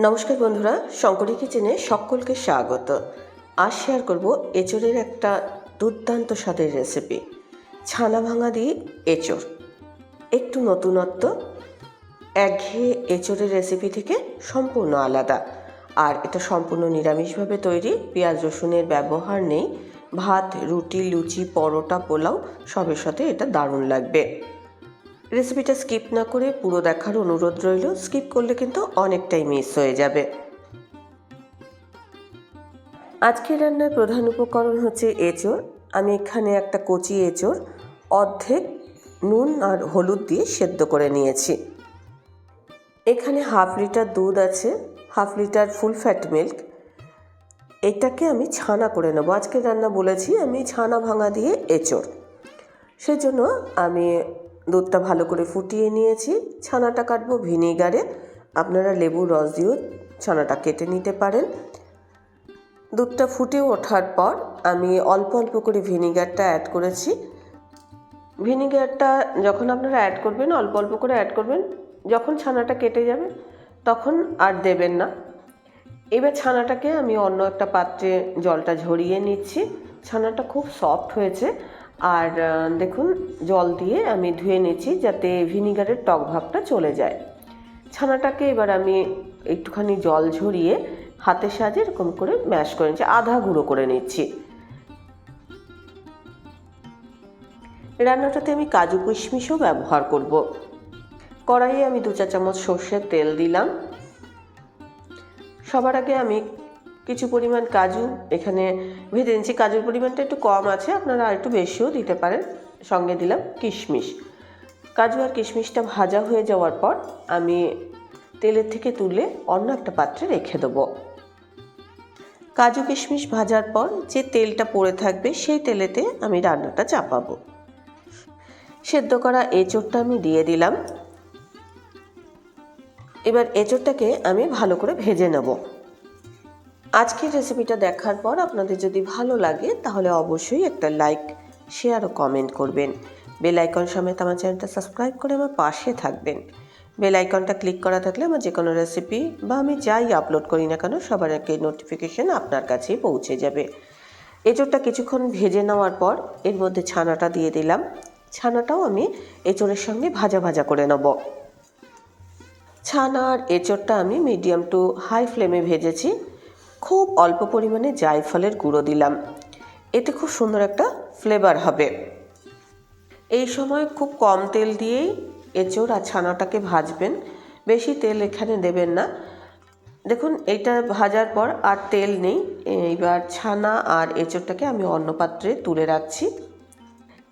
নমস্কার বন্ধুরা, শঙ্করী কিচেনে সকলকে স্বাগত। আজ শেয়ার করব এঁচড়ের একটা দুর্দান্ত স্বাদের রেসিপি ছানা ভাঙা দিয়ে এঁচড়। একটু নতুনত্ব, একঘেয়ে এঁচড়ের রেসিপি থেকে সম্পূর্ণ আলাদা। আর এটা সম্পূর্ণ নিরামিষভাবে তৈরি, পেঁয়াজ রসুনের ব্যবহার নেই, ভাত, রুটি, লুচি, পরোটা, পোলাও, সবের সাথে এটা দারুণ লাগবে। রেসিপিটা স্কিপ না করে পুরো দেখার অনুরোধ রইল, স্কিপ করলে কিন্তু অনেকটাই মিস হয়ে যাবে। আজকের রান্নার প্রধান উপকরণ হচ্ছে এঁচড়। আমি এখানে একটা কচি এঁচড়, অর্ধেক নুন আর হলুদ দিয়ে সেদ্ধ করে নিয়েছি। এখানে হাফ লিটার দুধ আছে, half litre full fat milk. এটাকে আমি ছানা করে নেব। আজকে রান্না বলেছি, আমি ছানা ভাঙা দিয়ে এঁচড়। সেজন্য আমি দুধটা ভালো করে ফুটিয়ে নিয়েছি, ছানাটা কাটবো ভিনেগারে। আপনারা লেবুর রস দিয়েও ছানাটা কেটে নিতে পারেন। দুধটা ফুটে ওঠার পর আমি অল্প অল্প করে ভিনিগারটা অ্যাড করেছি। ভিনিগারটা যখন আপনারা অ্যাড করবেন, অল্প অল্প করে অ্যাড করবেন, যখন ছানাটা কেটে যাবে, তখন আর দেবেন না। এবার ছানাটাকে আমি অন্য একটা পাত্রে জলটা ঝরিয়ে নিচ্ছি। ছানাটা খুব সফট হয়েছে। আর দেখুন, জল দিয়ে আমি ধুয়ে নিচ্ছি যাতে ভিনিগারের টক ভাবটা চলে যায়। ছানাটাকে এবার আমি একটুখানি জল ঝরিয়ে হাতের সাহায্যে এরকম করে ম্যাশ করে নিচ্ছি আধা গুঁড়ো করে নিচ্ছি। রান্নাটাতে আমি কাজু কিশমিশও ব্যবহার করব। কড়াইয়ে আমি দু চা চামচ সর্ষের তেল দিলাম। সবার আগে আমি কিছু পরিমাণ কাজু, এখানে ভেজে নিচ্ছি। কাজুর পরিমাণটা একটু কম আছে, আপনারা আর একটু বেশিও দিতে পারেন। সঙ্গে দিলাম কিশমিশ। কাজু আর কিশমিশটা ভাজা হয়ে যাওয়ার পর আমি তেলের থেকে তুলে অন্য একটা পাত্রে রেখে দেবো। কাজু কিশমিশ ভাজার পর যে তেলটা পড়ে থাকবে, সেই তেলেতে আমি রান্নাটা চাপাবো। সেদ্ধ করা এঁচোড়টা আমি দিয়ে দিলাম। এবার এঁচোড়টাকে আমি ভালো করে ভেজে নেব। আজকের রেসিপিটা দেখার পর আপনাদের যদি ভালো লাগে, তাহলে অবশ্যই একটা লাইক, শেয়ার ও কমেন্ট করবেন। বেল আইকন সমেত আমার চ্যানেলটা সাবস্ক্রাইব করে আমার পাশে থাকবেন। বেল আইকনটা ক্লিক করা থাকলে আমার যে কোনো রেসিপি বা আমি যাই আপলোড করি না কেন, সবার আগে নোটিফিকেশন আপনার কাছেই পৌঁছে যাবে। এঁচোড়টা কিছুক্ষণ ভেজে নেওয়ার পর এর মধ্যে ছানাটা দিয়ে দিলাম। ছানাটাও আমি এঁচোড়ের সঙ্গে ভাজা ভাজা করে নেব। ছানা আর এঁচোড়টা আমি মিডিয়াম টু হাই ফ্লেমে ভেজেছি। খুব অল্প পরিমাণে জায়ফলের গুঁড়ো দিলাম। এতে খুব সুন্দর একটা ফ্লেভার হবে। এই সময় খুব কম তেল দিয়েই এঁচোড় আর ছানাটাকে ভাজবেন। বেশি তেল এখানে দেবেন না। দেখুন, এইটা ভাজার পর আর তেল নেই। এইবার ছানা আর এঁচোড়টাকে আমি অন্য পাত্রে তুলে রাখছি।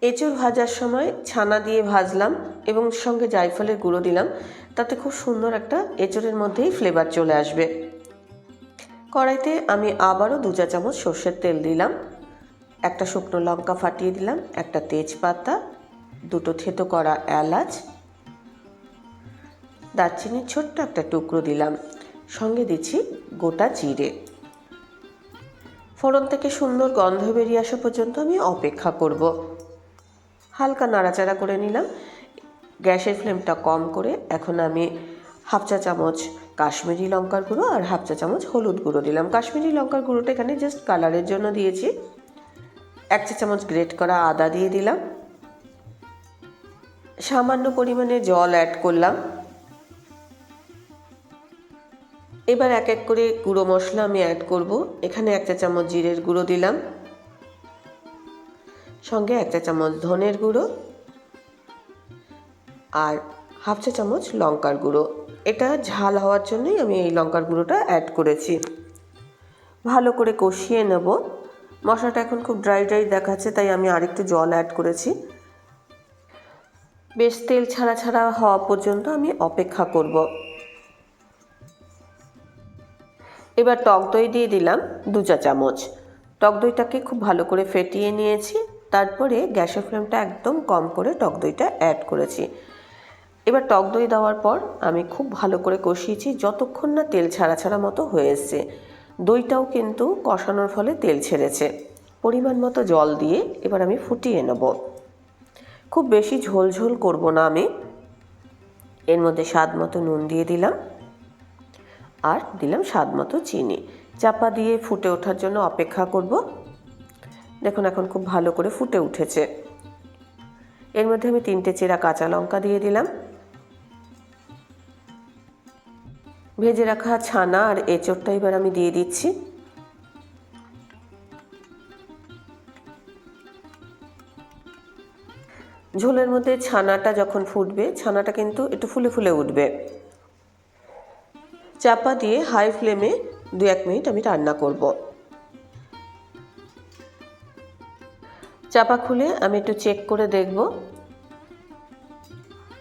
এঁচোড় ভাজার সময় ছানা দিয়ে ভাজলাম এবং সঙ্গে জায়ফলের গুঁড়ো দিলাম। তাতে খুব সুন্দর একটা এঁচোড়ের মধ্যেই ফ্লেভার চলে আসবে। কড়াইতে আমি আবারও দু চা চামচ সর্ষের তেল দিলাম। একটা শুকনো লঙ্কা ফাটিয়ে দিলাম, একটা তেজপাতা, দুটো থেতো করা এলাচ, দারচিনির ছোট্ট একটা টুকরো দিলাম। সঙ্গে দিচ্ছি গোটা জিরে। ফোড়ন থেকে সুন্দর গন্ধ বেরিয়ে আসা পর্যন্ত আমি অপেক্ষা করব। হালকা নাড়াচাড়া করে নিলাম। গ্যাসের ফ্লেমটা কম করে এখন আমি হাফ চা চামচ কাশ্মীরি লঙ্কার গুঁড়ো আর হাফ চা চামচ হলুদ গুঁড়ো দিলাম। কাশ্মীরি লঙ্কার গুঁড়োটা এখানে জাস্ট কালারের জন্য দিয়েছি। এক চা চামচ গ্রেট করা আদা দিয়ে দিলাম। সামান্য পরিমাণে জল অ্যাড করলাম। এবার এক এক করে গুঁড়ো মশলা আমি অ্যাড করব। এখানে এক চা চামচ জিরের গুঁড়ো দিলাম। সঙ্গে এক চা চামচ ধনের গুঁড়ো। আর হাফ চা চামচ লঙ্কার গুঁড়ো। এটা ঝাল হওয়ার জন্যই আমি এই লঙ্কার গুঁড়োটা অ্যাড করেছি। ভালো করে কষিয়ে নেব। মশলাটা এখন খুব ড্রাই ড্রাই দেখাচ্ছে, তাই আমি আরেকটু জল অ্যাড করেছি। বেশ তেল ছাড়া ছাড়া হওয়া পর্যন্ত আমি অপেক্ষা করব। এবার টক দই দিয়ে দিলাম দু চা চামচ। টক দইটাকে খুব ভালো করে ফেটিয়ে নিয়েছি, তারপরে গ্যাসের ফ্লেমটা একদম কম করে টক দইটা অ্যাড করেছি। এবার টক দই দেওয়ার পর আমি খুব ভালো করে কষিয়েছি, যতক্ষণ না তেল ছাড়া ছাড়া মতো হয়ে দইটাও কিন্তু কষানোর ফলে তেল ছেড়েছে। পরিমাণ মতো জল দিয়ে এবার আমি ফুটিয়ে নেব। খুব বেশি ঝোল ঝোল করব না আমি। এর মধ্যে স্বাদ মতো নুন দিয়ে দিলাম আর দিলাম স্বাদ মতো চিনি। চাপা দিয়ে ফুটে ওঠার জন্য অপেক্ষা করব। দেখুন, এখন খুব ভালো করে ফুটে উঠেছে। এর মধ্যে আমি তিনটে চেরা কাঁচা লঙ্কা দিয়ে দিলাম। ভেজে রাখা ছানা আর এঁচোড়টা এবার আমি দিয়ে দিচ্ছি। ঝোলের মধ্যে ছানাটা যখন ফুটবে, ছানাটা কিন্তু একটু ফুলে ফুলে উঠবে। চাপা দিয়ে হাই ফ্লেমে দু এক মিনিট আমি রান্না করব। চাপা খুলে আমি একটু চেক করে দেখব।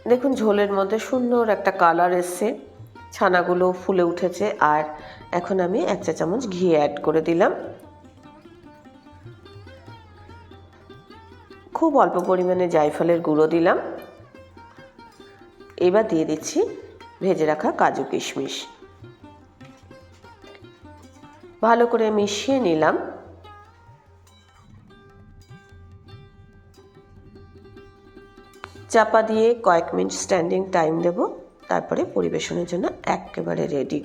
দেখুন, ঝোলের মধ্যে সুন্দর একটা কালার এসছে। ছানাগুলো ফুলে উঠেছে আর এখন আমি এক চা চামচ ঘি অ্যাড করে দিলাম। খুব অল্প পরিমাণে জায়ফলের গুঁড়ো দিলাম। এবার দিয়ে দিচ্ছি ভেজে রাখা কাজু কিশমিশ। ভালো করে মিশিয়ে নিলাম। চাপা দিয়ে কয়েক মিনিট স্ট্যান্ডিং টাইম দেব। তারপরে পরিবেশনের জন্য একেবারে রেডি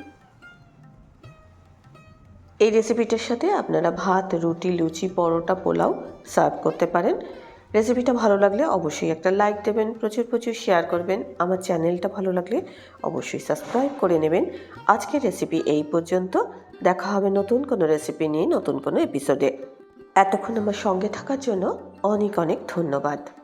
এই রেসিপিটার সাথে আপনারা ভাত, রুটি, লুচি, পরোটা, পোলাও সার্ভ করতে পারেন। রেসিপিটা ভালো লাগলে অবশ্যই একটা লাইক দেবেন, প্রচুর প্রচুর শেয়ার করবেন। আমার চ্যানেলটা ভালো লাগলে অবশ্যই সাবস্ক্রাইব করে নেবেন। আজকের রেসিপি এই পর্যন্ত। দেখা হবে নতুন কোনো রেসিপি নিয়ে নতুন কোনো এপিসোডে এতক্ষণ আমার সঙ্গে থাকার জন্য অনেক অনেক ধন্যবাদ।